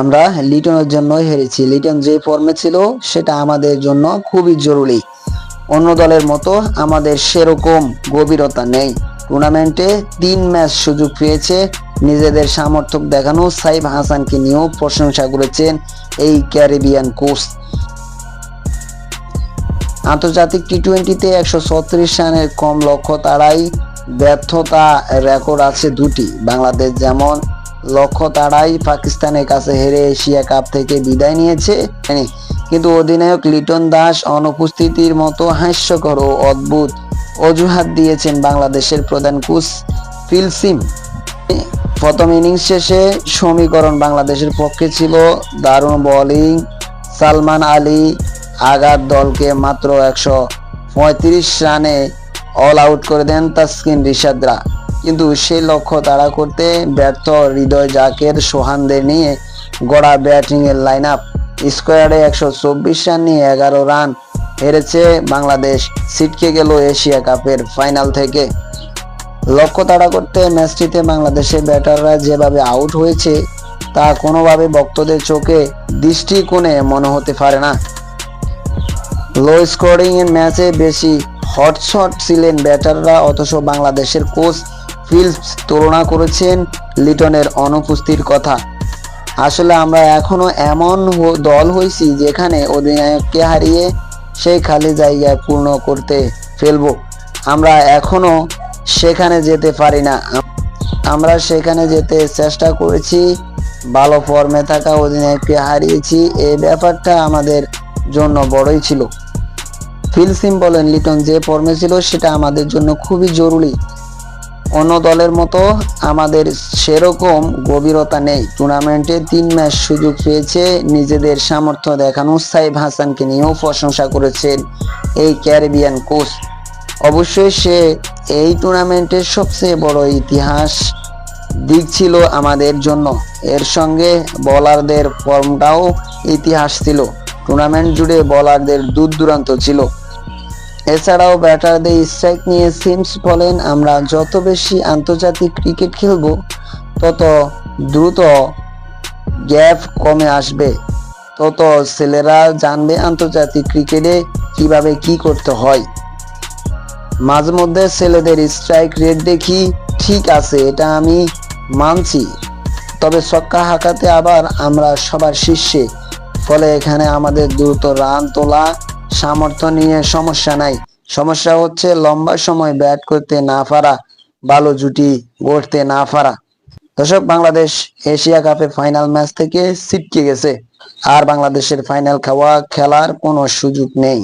আমরা লিটনের জন্যই হেরেছি। লিটন যে ফর্মে ছিল, সেটা আমাদের জন্য খুবই জরুরি। অন্য দলের মতো আমাদের সেরকম গভীরতা নেই। টুর্নামেন্টে তিন ম্যাচ সুযোগ পেয়েছে। নিজেদের সামর্থক দেখানো সাইফ হাসানকে নিয়েও প্রশংসা করেছেন এই ক্যারিবিয়ান কোচ। আন্তর্জাতিক টি টোয়েন্টিতে একশো ছত্রিশ রানের কম লক্ষ্য তাড়াই ব্যর্থতা রেকর্ড আছে দুটি। বাংলাদেশ যেমন লক্ষ্য তাড়াই পাকিস্তানের কাছে হেরে এশিয়া কাপ থেকে বিদায় নিয়েছে। কিন্তু অধিনায়ক লিটন দাস অনুপস্থিতির মতো হাস্যকর ও অদ্ভুত অজুহাত দিয়েছেন বাংলাদেশের প্রধান কোচ ফিল সিম। প্রথম ইনিংস শেষে সমীকরণ বাংলাদেশের পক্ষে ছিল দারুণ বোলিং সালমান আলী। আঘাত দলকে মাত্র একশো পঁয়ত্রিশ রানে অল আউট করে দেন তাসকিন রিশাদরা কিন্তু সেই লক্ষ্য তাড়া করতে ব্যর্থ হৃদয় জাকের সোহানদের নিয়ে গড়া ব্যাটিং এর লাইন আপ স্কোয়ারে একশো চব্বিশ রান নিয়ে এগারো রান হেরেছে বাংলাদেশ। ছিটকে গেল এশিয়া কাপের ফাইনাল থেকে। লক্ষ্য তাড়া করতে ম্যাচটিতে বাংলাদেশের ব্যাটাররা যেভাবে আউট হয়েছে, তা কোনোভাবে ভক্তদের চোখে দৃষ্টিকোণে মনে হতে পারে না। লো স্কোরিং এর ম্যাচে বেশি হটশট ছিলেন ব্যাটাররা, অথচ বাংলাদেশের কোচ ফিল্পস তুলনা করেছেন লিটনের অনুপস্থিতির কথা। আসলে আমরা এখনও এমন দল হয়েছি যেখানে অধিনায়ককে হারিয়ে সেই খালি জায়গা পূর্ণ করতে ফেলব। আমরা এখনও সেখানে যেতে পারি না। আমরা সেখানে যেতে চেষ্টা করেছি, ভালো ফর্মে থাকা অধিনায়ককে হারিয়েছি এই ব্যাপারটা আমাদের জন্য বড়ই ছিল। ফিল সিম বলেন, লিটন যে ফর্মে ছিল সেটা আমাদের জন্য খুবই জরুরি। অন্য দলের মতো আমাদের সেরকম গভীরতা নেই। টুর্নামেন্টে তিন ম্যাচ সুযোগ পেয়েছে, নিজেদের সামর্থ্য দেখানো সাইব হাসানকে নিয়েও প্রশংসা করেছেন এই ক্যারিবিয়ান কোচ। অবশ্যই সে এই টুর্নামেন্টের সবচেয়ে বড় ইতিহাস দিক ছিল আমাদের জন্য। এর সঙ্গে বলারদের ফর্মটাও ইতিহাস ছিল। টুর্নামেন্ট জুড়ে বলারদের দূর দূরান্ত ছিল। এছাড়াও ব্যাটারদের স্ট্রাইক নিয়ে সিমস বলেন, আমরা যত বেশি আন্তর্জাতিক ক্রিকেট খেলব, তত দ্রুত গ্যাপ কমে আসবে। তত ছেলেরা জানবে আন্তর্জাতিক ক্রিকেটে কীভাবে কি করতে হয়। মাঝে মধ্যে ছেলেদের স্ট্রাইক রেট দেখি, ঠিক আছে, এটা আমি মানছি। তবে ছক্কা হাঁকাতে আবার আমরা সবার শীর্ষে। ফলে এখানে আমাদের দ্রুত রান তোলা সামর্থ্য নিয়ে সমস্যা নাই। সমস্যা হচ্ছে লম্বা সময় ব্যাট করতে না পারা ভালো জুটি গড়তে না পারা। দর্শক, বাংলাদেশ এশিয়া কাপের ফাইনাল ম্যাচ থেকে ছিটকে গেছে। আর বাংলাদেশের ফাইনাল খাওয়া খেলার কোনো সুযোগ নেই।